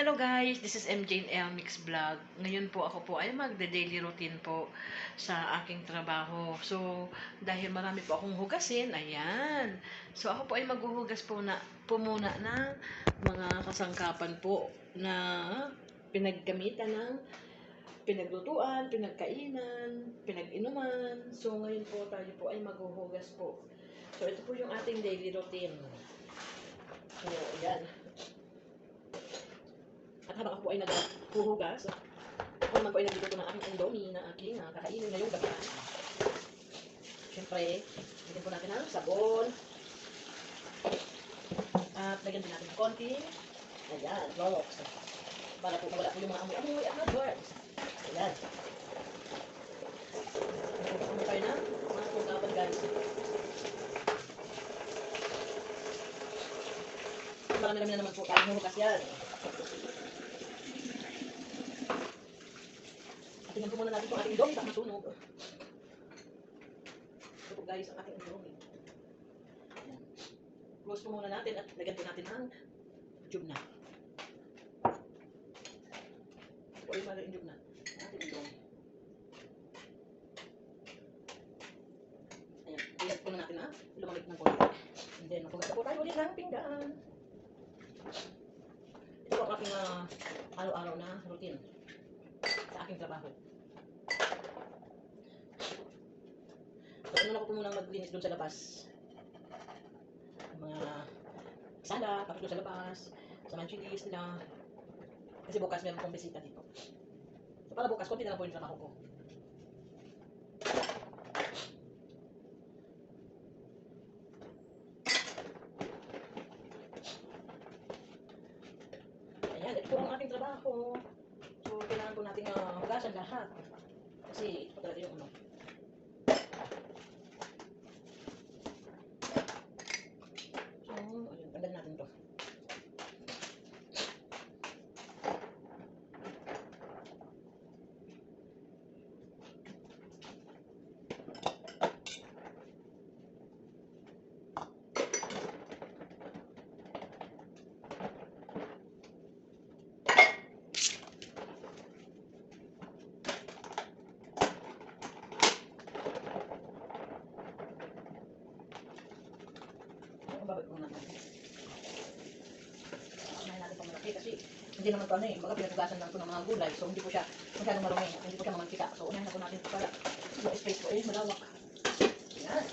Hello guys, this is MJ L Mix Vlog. Ngayon po ako po ay magde-daily routine po sa aking trabaho. So, dahil marami po akong hugasin, ayan. So, ako po ay maghuhugas po na po muna ng mga kasangkapan po na pinaggamitan ng pinaglutuan, pinagkainan, pinag-inuman. So, ngayon po tayo po ay maghuhugas po. So, ito po yung ating daily routine. So, ayan. Habang ako ay naghuhugas, ako naman po ay nagluluto ng aking indomie na aking uh, kakainin ngayong gabi. Siyempre, lagyan po natin ng sabon. At lagyan din natin ng konti. Ayan, Clorox. Para po mawala po yung mga amoy-amoy at mga germs. Ayan. Po tayo ng mga pungkapan guys. Marami-rami na naman po tayo huhugas yan. At tingnan po muna natin itong ating indomie baka masunog. Ito po guys ang ating indomie. Ayan. Close po muna natin at lagyan po natin ang tube na. Ito po yung mga tube na. Ating indomie. Ayan. Ilag po na natin ha. Lumamig ng konti. And then, na po tayo ulit ng pinggan. Ito po ang aking ah, araw-araw na routine sa aking trabaho. So, ano na ko po munang maglinis doon sa labas. Mga sala, tapos doon sa labas, sa mga chilis nila. Kasi bukas meron pong bisita dito. So, para bukas, konti na lang po yung trabaho ko. Ayan, ito ang aking trabaho. So, kailangan po natin uh, hugasan lahat. Kasi ito po talaga yung ano. So, ayun, tanggalin natin to. Babag ko natin. Kumain natin pang malaki kasi hindi naman to ano eh, baga pinatugasan lang po ng mga gulay. So, hindi po siya masyadong marumi hindi po siya mamantika. So, unahin na po natin para yung space ko eh, malawak. Yan.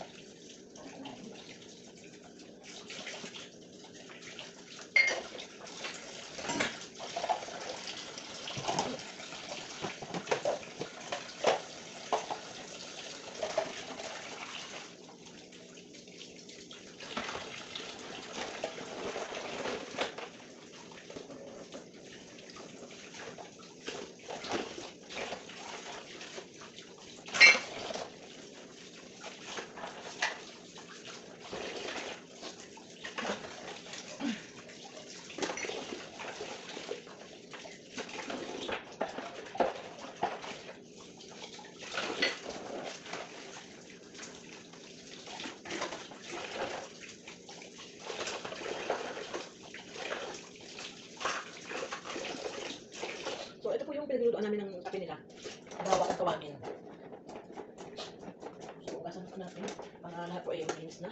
So, pinaglulutuan namin ng kape nila. Bawa ang tawagin. So, ugasan po natin. Para lahat po ay malinis na.